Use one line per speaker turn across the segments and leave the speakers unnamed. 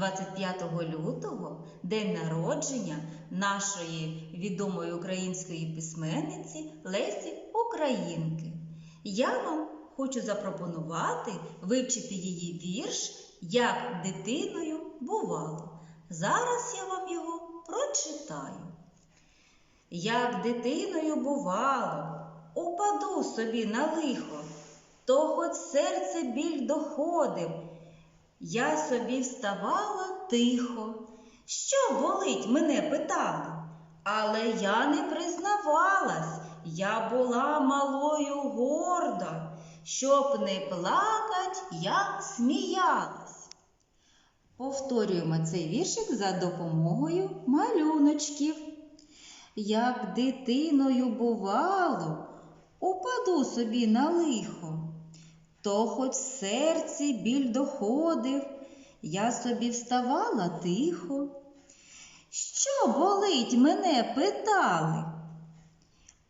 25 лютого день народження нашої відомої української письменниці Лесі Українки. Я вам хочу запропонувати вивчити її вірш Як дитиною бувало. Зараз я вам його прочитаю. Як дитиною бувало, упаду собі на лихо, то хоч серце біль доходив, я собі вставала тихо. Що болить, мене питали, але я не признавалась, я була малою горда, щоб не плакать, я сміялась. Повторюємо цей віршик за допомогою малюночків. Як дитиною бувало, упаду собі на лихо, то хоч в серці біль доходив, я собі вставала тихо. Що болить, мене питали,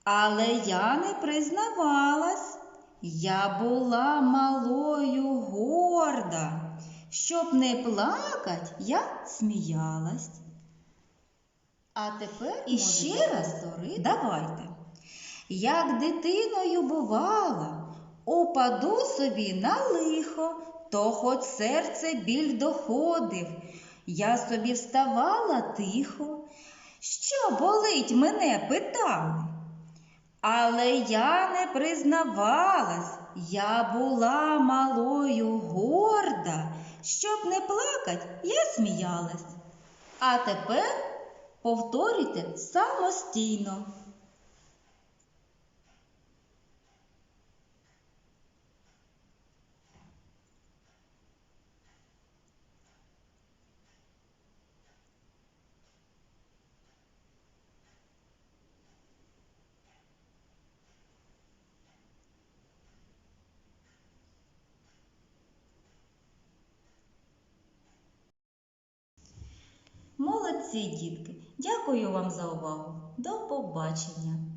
але я не признавалась, я була малою горда, щоб не плакать, я сміялась. А тепер іще раз давайте. Як дитиною бувала, упаду собі на лихо, то хоч серце біль доходив, я собі вставала тихо. Що болить, мене питали. Але я не признавалась, я була малою горда, щоб не плакать, я сміялась. А тепер повторюйте самостійно. Молодці, дітки! Дякую вам за увагу. До побачення!